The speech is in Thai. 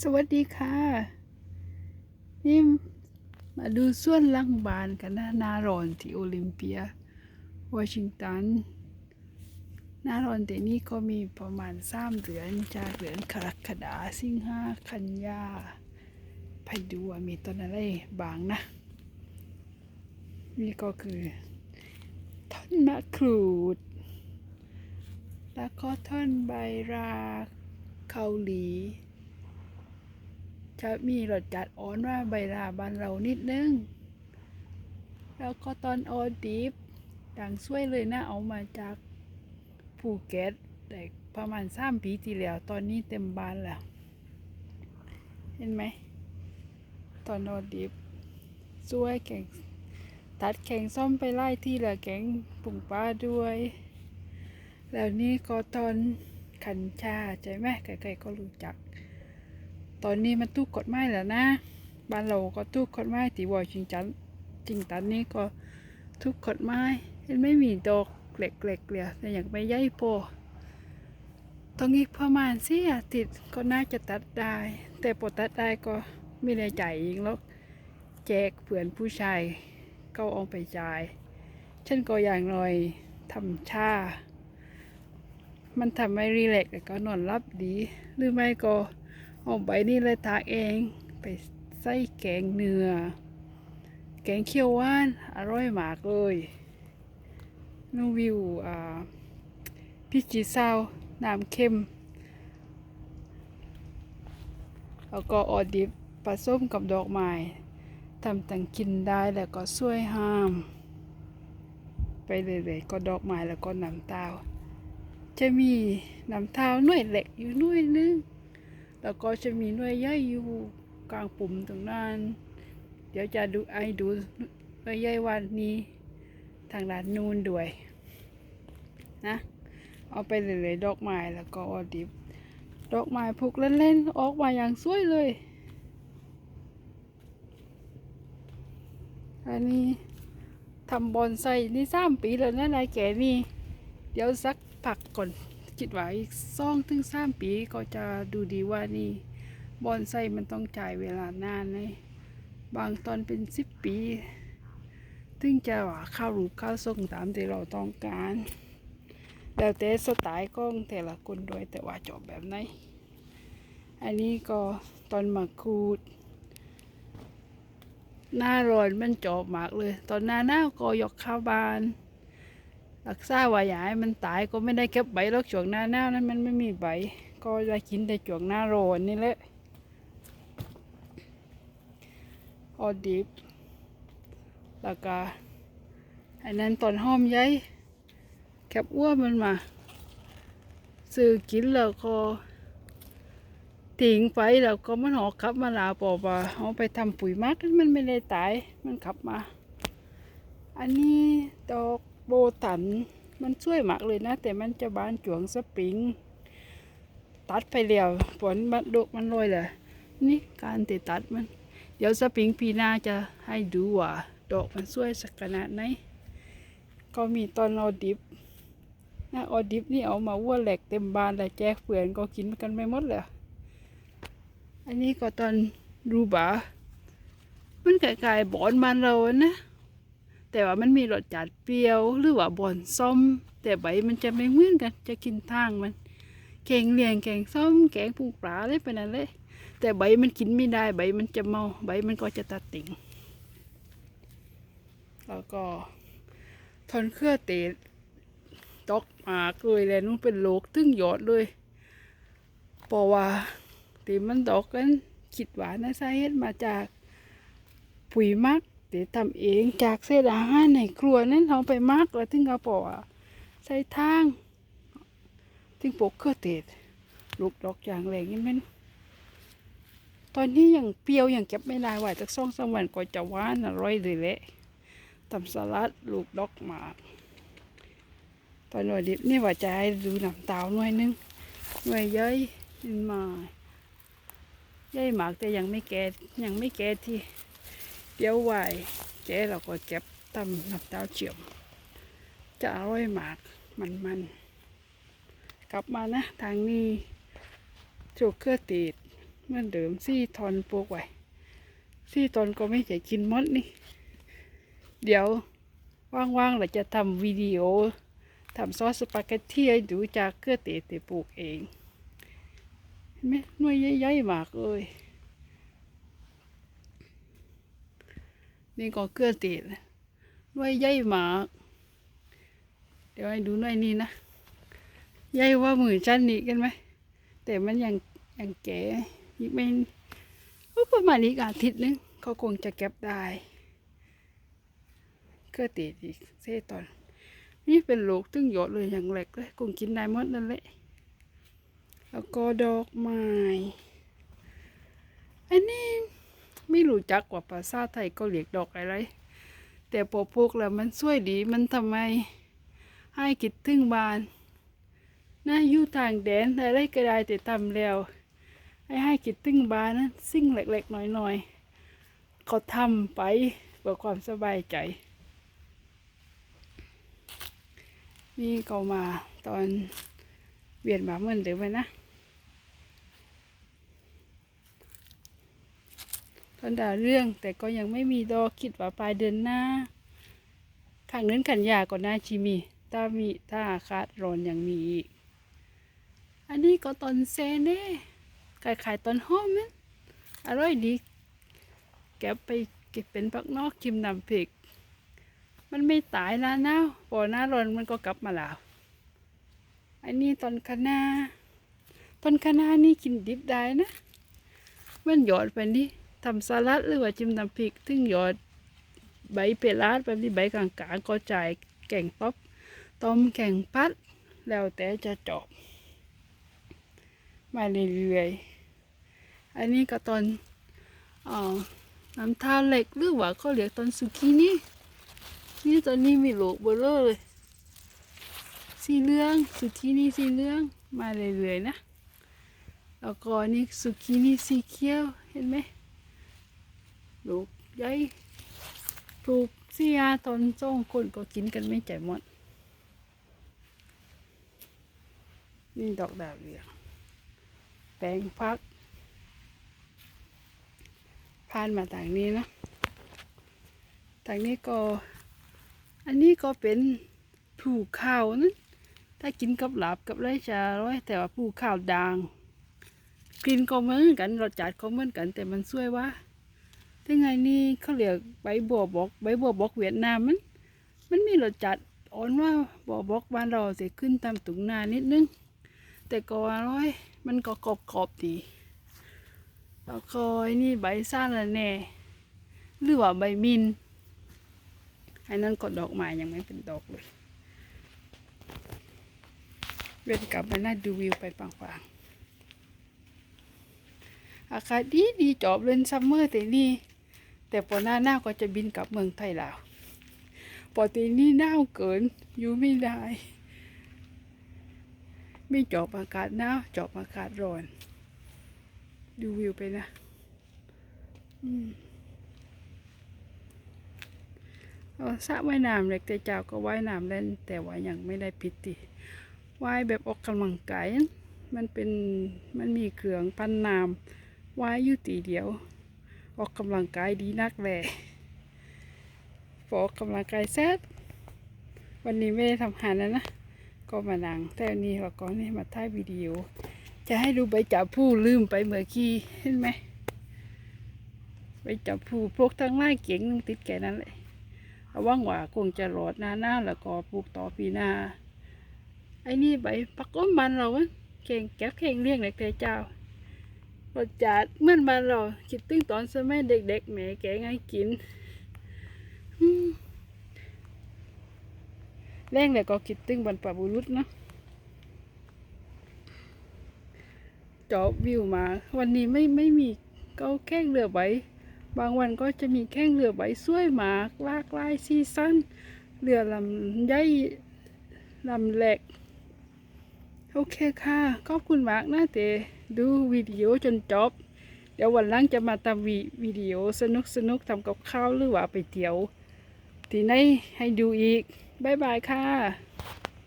สวัสดีค่ะ นี่มาดูส่วนลังบานกันนะหนาร้อนที่โอลิมเปียวอชิงตันหนาร้อนแต่นี้ก็มีประมาณสามเดือนจากเดือนกรกฎาสิงหากันยาไปดูว่ามีต้นอะไรบางนะ นี่ก็คือท่อนมะกรูด แล้วก็ท่อนใบราเกาหลี จะมีรสจัดอ่อนว่าใบราบานเรานิดนึง แล้วก็ตอนออดิฟดังช่วยเลยนะเอามาจากภูเก็ตแต่ประมาณสามปีที่แล้ว ตอนนี้เต็มบานแล้ว เห็นไหม ตอนออดิฟช่วยแข่งตัดแข่งซ่อมไปไล่ที่ละแข่งปุ่งป้าด้วย แล้วนี่ก็ตอนขันชาใช่ไหมใครๆก็รู้จัก ตอนนี้มันตู้กฎหมายแล้วนะ บ้านเราก็ตู้กฎหมายตีวอชิงจันจริงตันนี้ก็ทุกกฎหมายเห็นไม่มีดอกเล็กๆเลยแต่อยากไม่ใหญ่โพต้องอีกประมาณสี่อาทิตย์ก็น่าจะตัดได้ แต่พอตัดได้ก็ไม่ได้จ่ายอีกแล้วแจกเพื่อนผู้ชายก็เอาไปจ่ายฉันก็อย่างน้อยทำชา มันทำให้รีแลกแล้วก็นอนรับดี หรือไม่ก็ เอาใบนี้เลยทาเองไปใส่แกงเนื้อ แกงเขียวหวาน อร่อยมากเลยนูวิวอ่าพริกจีซาวน้ำเค็ม แล้วก็ออดิบผสมกับดอกไม้ทำตังกินได้แล้วก็ช่วยห้าม ไปเลยๆก็ดอกไม้แล้วก็น้ำตาลจะมีน้ำเท้าหน่วยเหล็กอยู่หน่วยนึง แล้วก็จะมีหน่วยใหญ่อยู่กลางปุ่มตรงนั้น เดี๋ยวจะดูไอดูหน่วยใหญ่วันนี้ทางด้านนู้นด้วยนะเอาไปเลยๆดอกไม้แล้วก็ออดิบดอกไม้ผูกเล่นๆออกมาอย่างสวยเลยอันนี้ทำบอนไซนี่สามปีแล้วนะนายแก่นี่ เดี๋ยวสักพักก่อน คิดว่าอีกสองถึงสามปีก็จะดูดีว่านี่บอนไซมันต้องจ่ายเวลานานเลยบางตอนเป็นสิบปีถึงจะว่าเข้ารูปเข้าทรงตามที่เราต้องการแล้วแต่สไตล์ของแต่ละคนด้วยแต่ว่าจบแบบไหนอันนี้ก็ตอนมาคูด หน้าร้อนมันจบมากเลย ตอนหน้าหนาก็ยกข้าวบาน รักษาว่าอย่าให้มันตายก็ไม่ได้เก็บใบหรอกช่วงหน้าหนาวนั้นมันไม่มีใบ ก็จะกินแต่ช่วงหน้าร้อนนี่แหละออดิบแล้วก็อันนั้นตอนหอมใหญ่แคบอ้วนมันมา ซื้อกินแล้วก็ทิ้งไปแล้วก็มันหอกขับมาลาปอว่าเอาไปทำปุ๋ยมักมันไม่ได้ตาย มันขับมา อันนี้ดอก โบตัน มันช่วยมากเลยนะ แต่มันจะบานจวงสปริง ตัดไปแล้วผลมันดกมันลอยเลยนี่การติดตัดมัน เดี๋ยวสปริงปีหน้าจะให้ดูว่าดอกมันช่วยสักขนาดไหนก็มีตอนออดิบนะออดิบนี่เอามาวัวแหลกเต็มบานแล้วแจกเพื่อนก็กินกันไม่หมดเลยอันนี้ก็ตอนรูบา มันคล้ายๆบอนมันเราอะนะ แต่ว่ามันมีรสจัดเปรี้ยวหรือว่าบอนส้ม แต่ใบมันจะไม่เหมือนกัน จะกินทางมันแกงเลียงแกงส้มแกงปูปลาอะไรไปนั่นเลย แต่ใบมันกินไม่ได้ใบมันจะเมาใบมันก็จะตัดติ่งแล้วก็ทนเครือเตะตกหมากเลยแหละนู้นเป็นโลกตึงยอดเลยเพราะว่าตีมันดอกกันคิดหวานนะสาเหตุมาจากปุ๋ยมัก เดี๋ยวทำเองจากเศษอาหารในครัวนั้นเอาไปมักแล้วถึงเอาปอใส่ทาง ถึงปกเครือเตดลูกดอกอย่างแรงนี่มันตอนนี้ยังเปรี้ยวยังเก็บไม่ได้ไหวจากสองสามวันก็จะหวานอร่อยเลยแหละทำสลัดลูกดอกหมากตอนหน่วยดิบนี่ว่าจะให้ดูน้ำเตาหน่อยนึงหน่วยเย้ยขึ้นมาเย้ยหมากแต่ยังไม่แก่ยังไม่แก่ที่ เดี๋ยวไหวแก่เราก็เก็บทำน้ำเตาเฉียม จะอร่อยมากมันมันๆกลับมานะ ทางนี้โชกเครือติดเหมือนเดิมสี่ทอนปลูกไว้สี่ตอนก็ไม่จะกินมดนี่ เดี๋ยวว่างๆเราจะทำวิดีโอทำซอสสปาเกตตี้ให้ดูจากเกลือเตะเตะปลูกเองเห็นไหมหน่วยใหญ่ๆมากเลย นี่ก็เกลือเตะนะหน่วยใหมากเดี๋ยวให้ดูหน่อยนี้นะใหญ่กว่ามือจันนี่กันไหม แต่มันยังยังแก่อีกไม่อุ๊ยประมาณอีกอาทิตย์นึงเขาคงจะเก็บได้เก็ติดอีกเซตอน นี่เป็นลูกตึ้งหยดเลยอย่างเล็กเลยคงกินได้หมดนั่นแหละแล้วก็ดอกไม้อันนี้ ไม่รู้จักว่าภาษาไทยก็เรียกดอกอะไร แต่พอปลูกแล้วมันสวยดีมันทำไม ให้คิดถึงบ้านน่าอยู่ทางแดนอะไรก็ได้แต่ทำแล้วให้ให้คิดถึงบ้านนั้นสิ่งเล็กๆน้อยๆเขาทำไปเพื่อความสบายใจ นี่ก็มาตอนเวียนมาเหมือนเดิมนะ ตอนดาเรื่อง แต่ก็ยังไม่มีดอกคิดว่าปลายเดือนหน้าข้างนั้นกันยาก็น่าชิมีถ้ามีถ้าอากาศร้อนอย่างมีอีก อันนี้ก็ตอนเซเน่ขายขายตอนหอมนั้นอร่อยดีแก็บไปเก็บเป็นผักนอกกิมน้ำพริก มันไม่ตายนะหนาวพอหน้าร้อนมันก็กลับมาแล้ว อันนี้ตอนคะน้าตอนคะน้านี่กินดิบได้นะ มันหยอดไปนี่ ทำสลัดหรือว่าจิ้มน้ำพริกถึงหยอดใบเปลาดแบบนี้ใบกลางๆก็จ่ายแก่งป๊อบต้มแก่งพัด แล้วแต่จะจบมาเรื่อยๆอันนี้ก็ตอนอ๋อน้ำทาเหล็กหรือว่าเขาเรียกตอนสุกี้นี่นี่ตอนนี้มีลูกเบลเลอร์เลยสีเหลืองสุกี้นี่สีเหลืองมาเรื่อยๆนะแล้วก็นี่สุกี้นี่สีเขียวเห็นไหม ลูกใหญ่ปลูกเสียตอนจ้องคนก็กินกันไม่ใจหมด นี่ดอกดาวเรืองแปลงพักผ่านมาทางนี้นะทางนี้ก็ อันนี้ก็เป็นผูข้าวนั้นถ้ากินกับหลาบกับไรจะร้อยแต่ว่าผูข้าวด่างกลิ่นก็เหมือนกันรสจัดก็เหมือนกันแต่มันสวยว่า ที่ไงนี่เขาเรียกใบบัวบกใบบัวบกเวียดนามมัน มันมีรสจัดอ่อนว่าบัวบกบ้านเราจะขึ้นตามตุงนานิดนึง แต่ก็อร่อย มันก็กรอบกรอบดีแล้วก็ไอ้นี่ใบซ่าละแน่หรือว่าใบมินไอ้นั่นก็ดอกไม้ยังไม่เป็นดอกเลยเวียนกลับมาน่าดูวิวไปปางๆอากาศดีดีจอบเล่นซัมเมอร์แต่นี่ แต่พอหน้าหน้าก็จะบินกลับเมืองไทยแล้วพอตีนี้หนาวเกินอยู่ไม่ได้ ไม่จอบอากาศหนาวจอบอากาศร้อน ดูวิวไปนะอืมเอาสระว่ายน้ำเล็กแต่เจ้าก็ว่ายน้ำเล่น แต่ว่ายังไม่ได้พิตีว่ายแบบออกกำลังกายมันเป็นมันมีเครื่องปั้นน้ำว่ายอยู่ตีเดียว ออกกำลังกายดีนักแหละพอออกกำลังกายเสร็จวันนี้ไม่ได้ทำหานแล้วนะ ก็มานั่งแต่วันนี้เราก็นี่มาถ่ายวิดีโอ จะให้ดูใบจับผู้ลืมไปเมื่อกี้เห็นไหมใบจับผู้พวกทั้งไล่เก่งนึงติดแก่นั้นเลยเอาว่างว่าคงจะรอดหน้าหน้าแล้วก็ปลูกต่อปีหน้าไอ้นี่ใบปักก้มบานเราเข่งแก็บเข่งเลี้ยงเด็กเจ้า รสจัดเหมื่อนบ้านเราคิดถึงตอนสมัยเด็กๆแหมแกงให้กินแรงเลยก็คิดถึงบรรพบุรุษเนาะจอบวิวมา วันนี้ไม่ไม่มีก็แข้งเรือใบบางวันก็จะมีแข้งเรือใบสวยมากลากลายซีซั่นเรือลำใหญ่ลำเล็ก โอเคค่ะ ขอบคุณมากนะเตดูวิดีโอจนจบ เดี๋ยววันหลังจะมาทำวิวิดีโอสนุกสนุกทำกับข้าวหรือว่าไปเที่ยว ที่ไหนให้ดูอีก บ๊ายบายค่ะ